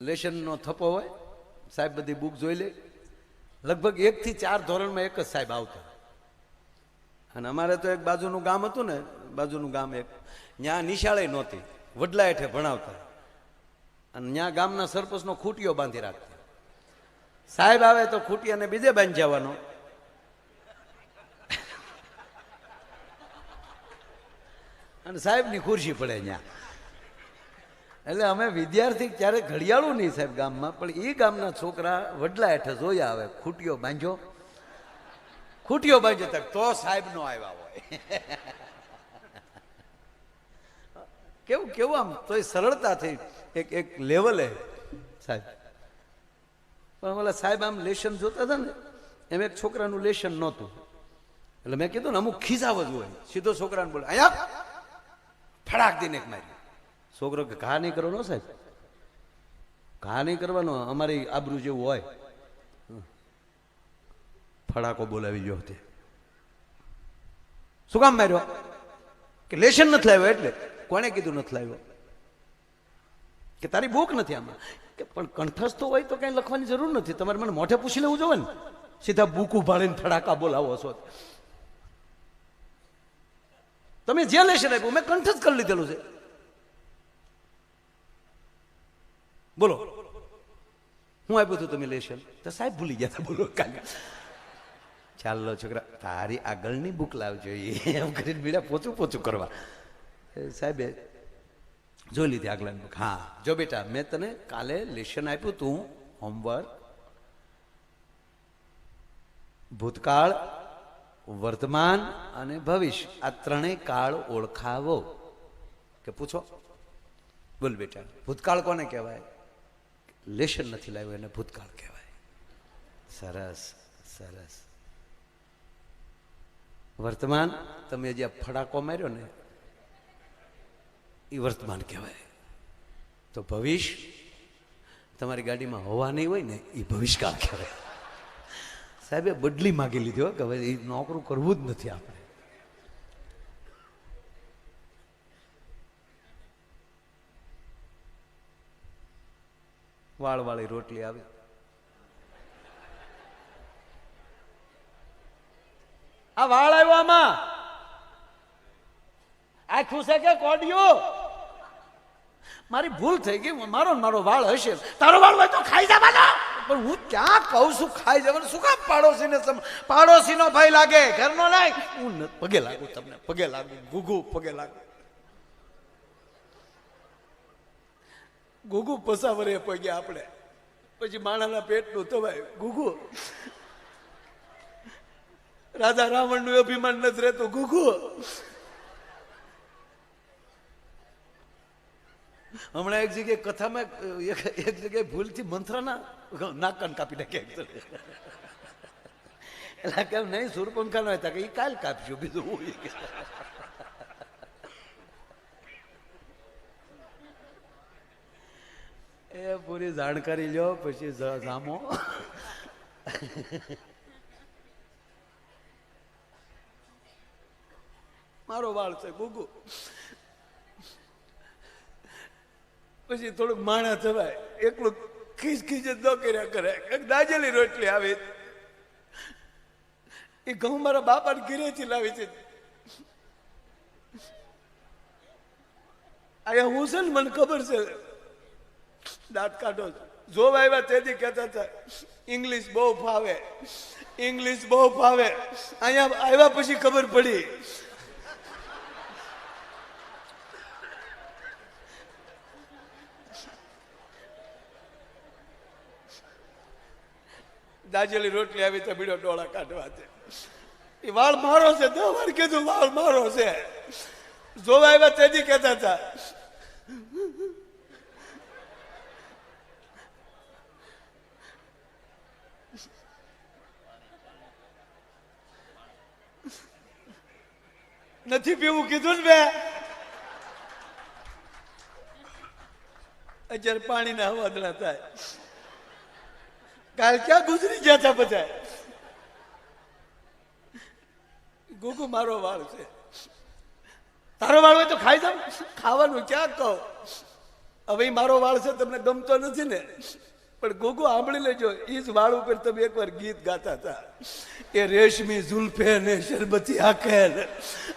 લેશનનો થપ્પો હોય, સાહેબ બધી બુક જોઈ લે. લગભગ એકથી ચાર ધોરણમાં એક જ સાહેબ આવતા. અને અમારે તો એક બાજુનું ગામ હતું ને, બાજુનું ગામ એક, ત્યાં નિશાળે નહોતી, વડલા હેઠે ભણાવતા. અને ત્યાં ગામના સરપંચનો ખૂટીઓ બાંધી રાખતા. સાહેબ આવે તો ખૂટિયાને બીજે બાંધી જવાનો. અને સાહેબની ખુરશી પડે ત્યાં. એટલે અમે વિદ્યાર્થી ક્યારે ઘડિયાળું નહીં સાહેબ ગામમાં, પણ એ ગામના છોકરા વડલા હેઠે જોયા આવે, ખૂટીઓ બાંધ્યો. ખૂટીઓ બાંધ્યો તક તો સાહેબ નો આવ્યા હોય. કેવું કેવું આમ? તો એ સરળતાથી એક એક લેવલે સાહેબ. પણ ઓલા સાહેબ આમ લેશન જોતા હતા ને, એમ એક છોકરાનું લેશન નહોતું. એટલે મેં કીધું ને, અમુક ખીજાવ જ હોય. સીધો છોકરાને બોલે, અહીંયા, ફડાક દઈને એક મારી. છોકરો કે, ઘા નહીં કરવાનો સાહેબ? ઘા નહીં કરવાનો, અમારી આબરૂ જેવું હોય. ફડાકો બોલાવી ગયો તે શું કામ માર્યો? કે લેશન નથી લાવ્યો એટલે? કોણે કીધું નથી લાવ્યો? કે તારી ભૂખ નથી આમાં. કે પણ કંઠસ્થ હોય તો કઈ લખવાની જરૂર નથી. તમારે મને મોઢે પૂછી લેવું જોવે ને. સીધા બુક ઉભાડીને ફડાકા બોલાવો છો. તમે જે લેશન આપ્યું, મેં કંઠસ્થ કરી લીધેલું છે. બોલો. હું આપ્યું હતું તમે લેશન તો સાહેબ ભૂલી ગયા બોલો, કાકા. ચાલો છોકરા, તારી આગળની બુક લાવજો એમ કરીને બીડા પોચું પોચું કરવા. સાહેબે જોઈ લીધી આગળની બુક હા, જો બેટા, મેં તને કાલે લેશન આપ્યું તું હોમવર્ક ભૂતકાળ, વર્તમાન અને ભવિષ્ય. આ ત્રણેય કાળ ઓળખાવો. કે પૂછો? બોલ બેટા, ભૂતકાળ કોને કહેવાય? લેશન નથી લાવ્યો એને ભૂતકાળ કહેવાય. સરસ સરસ. વર્તમાન, તમે જે ફડાકો માર્યો ને એ વર્તમાન કહેવાય. તો ભવિષ્ય, તમારી ગાડીમાં હોવા નહીં હોય ને એ ભવિષ્યકાળ કહેવાય. સાહેબે બદલી માગી લીધી હોય કે હવે એ નોકરું કરવું જ નથી આપણે. વાળ વાળી રોટલી આવી. આ વાળ આવ્યો આમાં. આખું છે કે કોડિયો? મારી ભૂલ થઈ ગઈ, મારો મારો વાળ હશે. તારો વાળ હોય તો ખાઈ જવાનો પણ હું ક્યાં કહું છું ખાઈ જવાનું શું કામ પાડોશીને પાડોશીનો ભાઈ લાગે? ઘરનો નહીં. હું પગે લાગુ તમને, પગે લાગુ, ગુગુ, પગે લાગુ. ગુગુ પસાવરે પગ્યા આપણે. પછી માણાના પેટનું તવાય ગુગુ. રાજા રાવણનું અભિમાન નથી રહેતું. ગુગુ. હમણાં એક જગ્યાએ કથામાં એક જગ્યાએ ભૂલથી મંત્રના નાકન કાપી નાખ્યા એટલે કેમ નહીં? સુરપંખા નો હતા કે એ કાલ કાપજો, બીજું હું ઈ કે. એ પૂરી જાણકારી લ્યો, પછી સામો મારો વાળ છે ગુગુ પછી થોડુંક માણા થવાય એકલું ખીચ ખીચ જ ન કર્યા કરે. એક દાજેલી રોટલી આવી. એ ઘઉં મારા બાપાને ઘીરેથી લાવી છે. અહીંયા હું છે ને, મને ખબર છે દાંત કાઢો જોવા આવ્યા તેથી કહેતા હતા, ઇંગ્લિશ બહુ ફાવે, ઇંગ્લિશ બહુ ફાવે. અહીંયા આવ્યા પછી ખબર પડી. દાજેલી રોટલી આવી તો બીડો ડોળા કાઢવા છે એ વાળ મારો છે, દો વાર કીધું વાળ મારો છે. જોવા આવ્યા તેથી કહેતા હતા નથી પીવું કીધું ને બે અત્યારે પાણીના વાદળા થાય. કાલ ક્યાં ગુજરી ગયા હતા બધા? ગુગુ મારો વાળ છે. તારો વાળ હોય તો ખાઈ જાવ ખાવાનું ક્યાં કહો? હવે મારો વાળ છે, તમને ગમતો નથી ને? પણ ગોગો સાંભળી લેજો એ જ વાળ ઉપર તમે એકવાર ગીત ગાતા હતા. એ રેશમી ઝુલ્ફે ને શરબતી આખે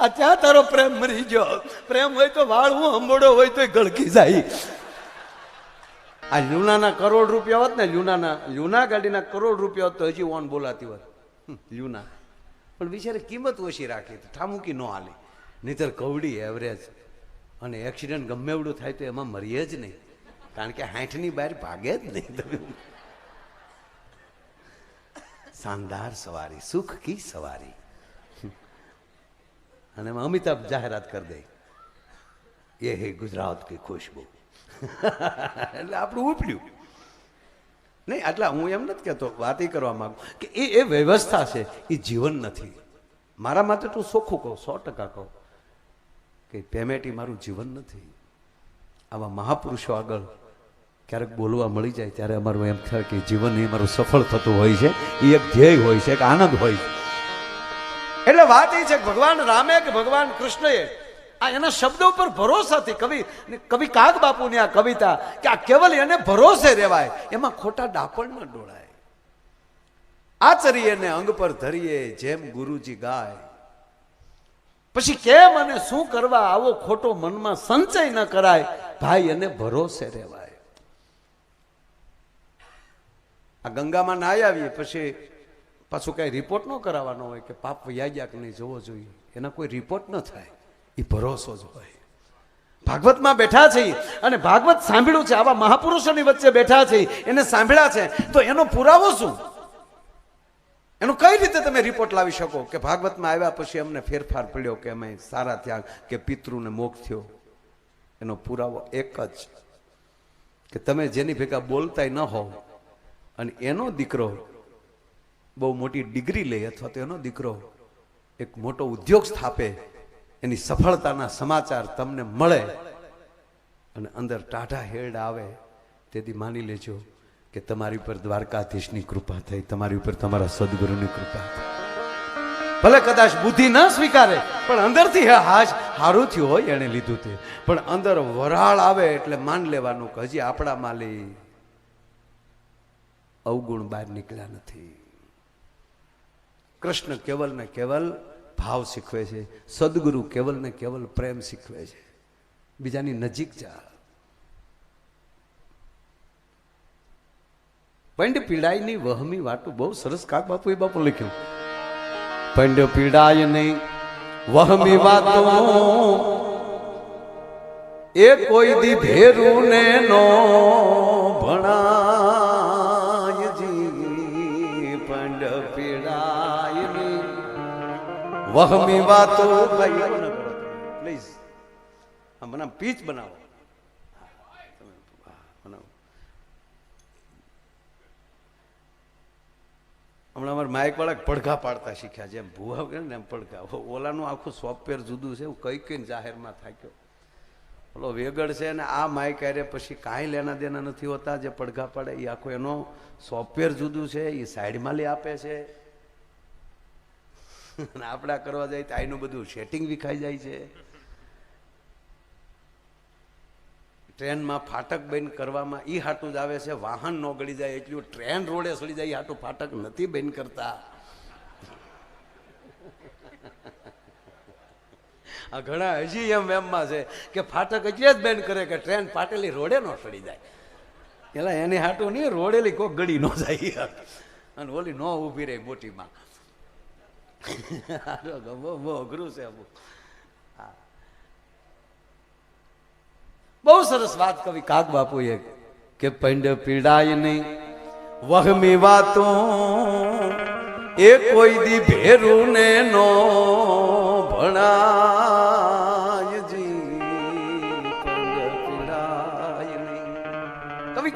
આ ત્યાં તારો પ્રેમ મરી ગયો. પ્રેમ હોય તો વાળ હું હંબોડો હોય તો ગળકી જાય. આ લ્યુનાના કરોડ રૂપિયા હોત ને, લ્યુનાના, લ્યુના ગાડીના કરોડ રૂપિયા હોત તો હજી ઓન બોલાતી હોત. લ્યુના. પણ બિચારે કિંમત ઓછી રાખી ઠામુકી ન હાલી. નહીતર કવડી એવરેજ અને એક્સિડન્ટ ગમે એવડું થાય તો એમાં મરીએ જ નહીં. કારણ કે હાઠની બહાર ભાગે જ નહીં શાનદાર સવારી, સુખ કી સવારી. અને અમિતાભ જાહેરાત કરી દે. એ હે ગુજરાત કે ખુશબુ. એટલે આપણું ઉપડ્યું. નહીં, આટલા હું એમ નથી કહેતો, વાત એ કરવા માંગુ કે એ એ વ્યવસ્થા છે, એ જીવન નથી. મારા માટે તું સોખું કહું, સો ટકા કહું કે પેમેન્ટ એ મારું જીવન નથી. આવા મહાપુરુષો આગળ ક્યારેક બોલવા મળી જાય ત્યારે અમારું એમ થાય કે જીવન એ મારું સફળ થતું હોય છે, એ એક ધ્યેય હોય છે, એક આનંદ હોય છે. એટલે વાત એ છે, ભગવાન રામે કે ભગવાન કૃષ્ણએ આ એના શબ્દો પર ભરોસાથી કવિ કવિ કાગ બાપુની આ કવિતા કે આ કેવલ એને ભરોસે રહેવાય, એમાં ખોટા ડાપણ ન ડોળાય આચરીએને અંગ પર ધરીએ, જેમ ગુરુજી ગાય. પછી કેમ અને શું કરવા આવો ખોટો મનમાં સંચય ન કરાય? ભાઈ, એને ભરોસે રહેવાય. આ ગંગામાં નાહી આવીએ, પછી પાછું કાંઈ રિપોર્ટ ન કરાવવાનો હોય કે પાપ વૈયા કે નહીં જોવો જોઈએ. એના કોઈ રિપોર્ટ ન થાય. એ ભરોસો જ હોય. ભાગવતમાં બેઠા છે અને ભાગવત સાંભળ્યું છે, આવા મહાપુરુષોની વચ્ચે બેઠા છે એને સાંભળ્યા છે. તો એનો પુરાવો શું? એનો કઈ રીતે તમે રિપોર્ટ લાવી શકો કે ભાગવતમાં આવ્યા પછી અમને ફેરફાર પડ્યો કે અમે સારા થયા કે પિતૃને મોક્ષ થયો? એનો પુરાવો એક જ. કે તમે જેની ભેગા બોલતાય ન હોવ અને એનો દીકરો બહુ મોટી ડિગ્રી લે અથવા તો એનો દીકરો એક મોટો ઉદ્યોગ સ્થાપે, એની સફળતાના સમાચાર તમને મળે અને અંદર ટાઢા હેડ આવે, તેથી માની લેજો કે તમારી ઉપર દ્વારકાધીશની કૃપા થઈ, તમારી ઉપર તમારા સદગુરુની કૃપા થઈ. ભલે કદાચ બુદ્ધિ ન સ્વીકારે, પણ અંદરથી હાજ સારું થયું હોય એણે લીધું તે. પણ અંદર વરાળ આવે એટલે માન લેવાનું કે હજી આપણા માલી અવગુણ બહાર નીકળ્યા નથી. કૃષ્ણ કેવલ ને કેવલ ભાવ શીખવે છે, સદગુરુ કેવલ ને કેવલ પ્રેમ શીખવે છે. બીજાની નજીક જા. પંડ પીડાયની વહમી વાટું બહુ સરસ કાક બાપુ એ બાપુ લખ્યું. પંડ પીડાય નહીં વહમી વાતો એ કોઈ દી ભેરું ને નો ભણાય. જી પંડ પીડાય નહીં વહમી વાતો પ્લીઝ આ મને પીચ બનાવો. હા, હા, હમણાં અમારા માઇક વાળા પડઘા પાડતા શીખ્યા જેમ ભૂવા કહે ને એમ પડઘા. ઓલાનું આખું સોફ્ટવેર જુદું છે એવું કઈ કઈ જાહેરમાં થાક્યો. ઓલો વેગડ છે ને આ માય આરે પછી કાંઈ લેના દેના નથી હોતા, જે પડઘા પડે એ આખો એનો સોફ્ટવેર જુદું છે એ સાઈડમાં લઈ આપે છે. અને આપણા કરવા જાય તો આનું બધું સેટિંગ વિખાઈ જાય છે. ટ્રેનમાં ફાટક બંધ કરવામાં એ હાટું જ આવે છે, વાહન ન ગળી જાય, એટલું ટ્રેન રોડે સડી જાય એ હાટું ફાટક નથી બંધ કરતા. આ ઘણા હજી એમ એમમાં છે કે ફાટક એટલે જ બેન કરે કે ટ્રેન ફાટેલી રોડે ન સડી જાય. પેલા એની હાટું નહીં, રોડેલી કોક ગળી ન જાય. અને ઓલી ન ઊભી રહી મોટીમાં. બહુ અઘરું છે બહુ સરસ વાત કવિ કાગ બાપુએ કે પંડ પીડાય નહીં, વહમી વાતો એ કોઈ દી ભેરું ને નો ભણાય.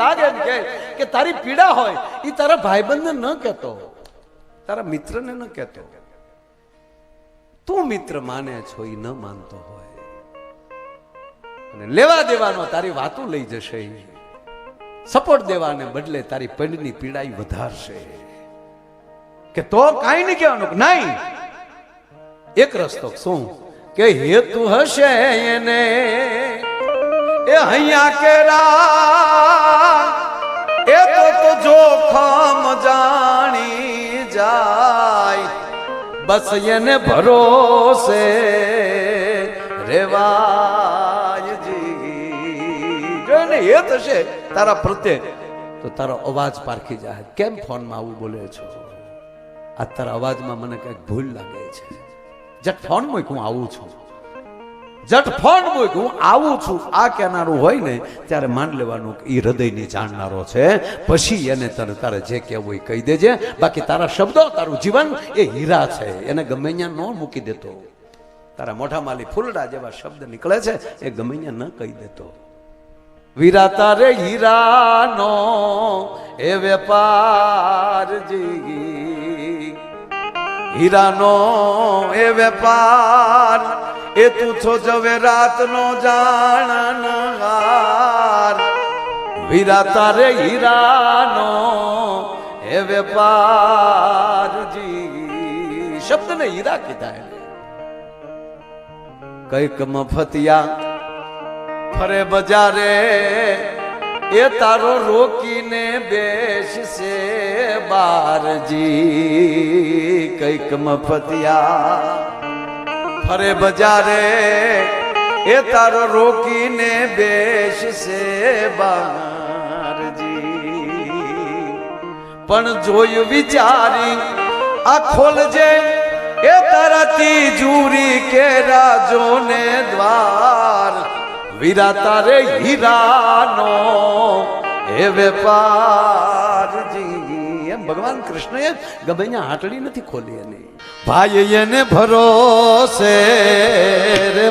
કાગ એમ કહે કે તારી પીડા હોય એ તારા ભાઈબંધને ન કહેતો. તારા મિત્રને ન કહેતો. તું મિત્ર માને છો એ ન માનતો હોય. અને લેવા દેવાનો તારી વાતો લઈ જશે. સપોર્ટ દેવાને બદલે તારી પંડની પીડાઈ વધારશે. કે તો કાંઈ નહીં કહેવાનું, નહીં. એક રસ્તો શું? કે હેતુ હશે એને. એ અહીંયા કેરા એ જોખમ જાણી જાય. બસ એને ભરોસે રેવાય જી. જો ને એ થશે, તારા પ્રત્યે તો તારો અવાજ પારખી જાય. કેમ ફોનમાં આવું બોલે છો? આ તારા અવાજમાં મને કંઈક ભૂલ લાગે છે. જટ ફોન મૂક, હું આવું છું. જટ ફોન મૂક હું આવું છું, આ કહેનારું હોય ને, ત્યારે માન લેવાનું એ હૃદયની જાણનારો છે. પછી એને તને તારે જે કહેવું એ કહી દેજે. બાકી તારા શબ્દો, તારું જીવન એ હીરા છે. એને ગમે અહીંયા ન મૂકી દેતો. તારા મોઢા માલી ફૂલડા જેવા શબ્દ નીકળે છે, એ ગમે અહીંયા ન કહી દેતો. વીરા તારે હીરાનો એ વેપાર જી. હીરાનો એ વેપાર એ તું છો જવે રાતનો જાણનહાર વીરા તારે હીરાનો હે વેપાર શબ્દ શબ્દને હીરા કીધા કંઈક મફતિયા ફરે બજારે, એ તારો રોકીને બેસશે બારજી કંઈક મફતિયા ફરે બજારે, એ તારો રોકીને બેસશે બારજી પણ જોયું વિચારી, આ ખોલજે, એ તારા તિજુરી કે રાજોને દ્વાર. વીરા તારે હીરાનો એ વેપારજી. ભગવાન કૃષ્ણએ ગમે અહીંયા હાટડી નથી ખોલી એની. ભાઈ એને ભરોસે રે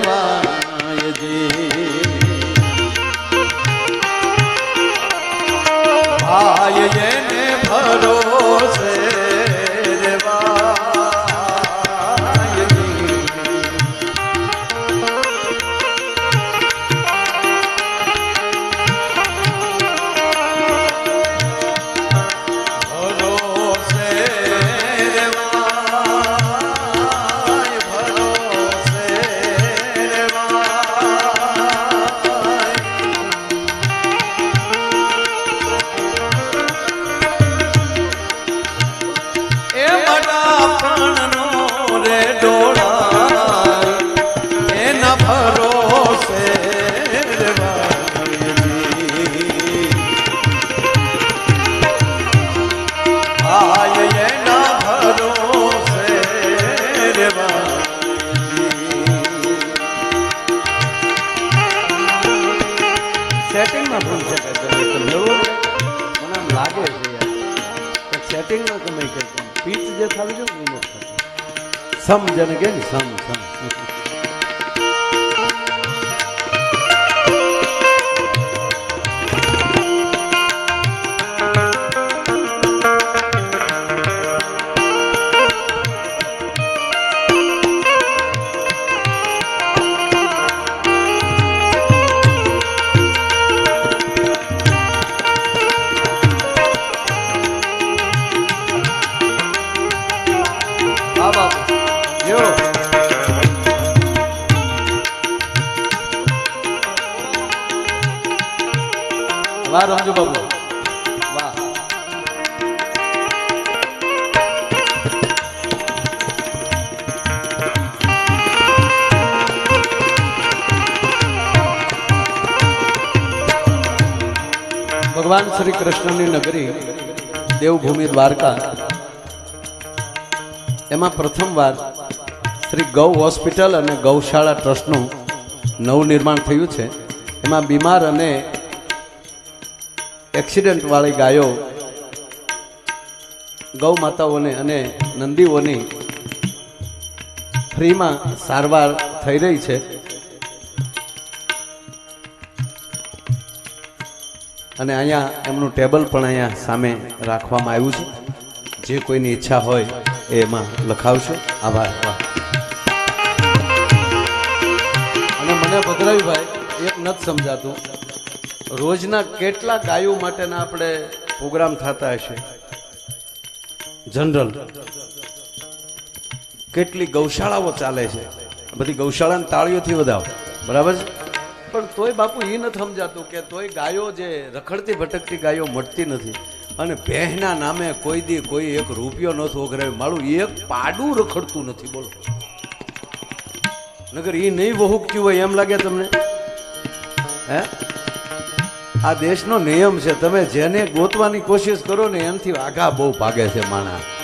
ભરોસે. આય એના ભરોસે રે સેટિંગમાં ભૂલ છે તમને એવું મને આમ લાગે છે યાર સેટિંગમાં તમે કરતા પીચ જે થાવી છે ને એ નથી થતી. સમ જેને કે સમ સમ ભગવાન શ્રી કૃષ્ણની નગરી દેવભૂમિ દ્વારકા. એમાં પ્રથમવાર શ્રી ગૌ હોસ્પિટલ અને ગૌશાળા ટ્રસ્ટનું નવું નિર્માણ થયું છે. એમાં બીમાર અને એક્સિડન્ટવાળી ગાયો ગૌ માતાઓને અને નંદીઓની ફ્રીમાં સારવાર થઈ રહી છે. અને અહીંયા એમનું ટેબલ પણ અહીંયા સામે રાખવામાં આવ્યું છે. જે કોઈની ઈચ્છા હોય એ એમાં લખાવશો. આભાર. અને મને ભદ્રાવીભાઈ એક નથી સમજાતું. રોજના કેટલા ગાયો માટેના આપણે પ્રોગ્રામ થતા હશે? જનરલ. કેટલી ગૌશાળાઓ ચાલે છે? બધી ગૌશાળાને તાળીઓથી વધાવો. બરાબર છે? પણ તોય બાપુ એ નથી સમજાતું કે તોય ગાયો જે રખડતી ભટકતી ગાયો મળતી નથી. અને ભેહના નામે કોઈ દી કોઈ એક રૂપિયો નથી ઓઘરાવ્યો મારું એક પાડું રખડતું નથી, બોલો. નગર એ નહીં વહુકતી હોય એમ લાગે તમને? હે? આ દેશનો નિયમ છે, તમે જેને ગોતવાની કોશિશ કરો ને એમથી આઘા બહુ ભાગે છે માણા.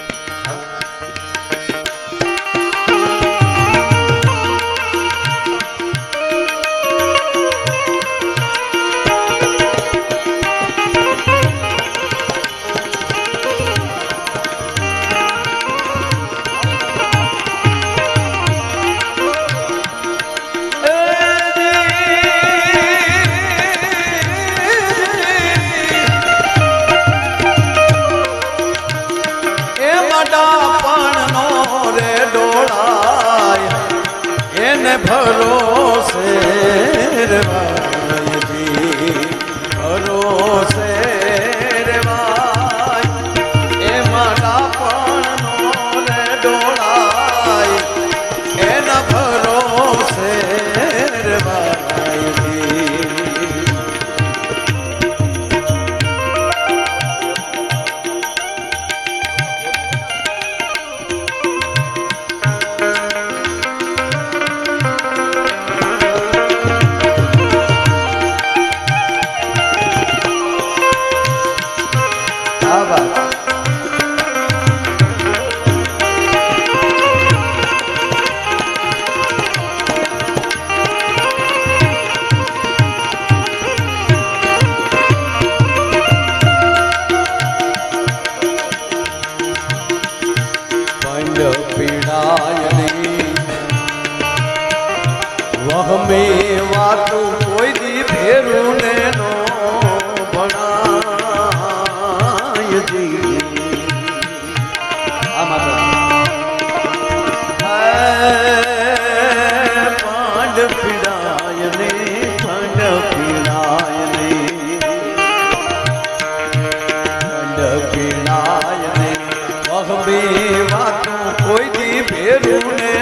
વહમે વાતું કોઈ દી ભેરું ને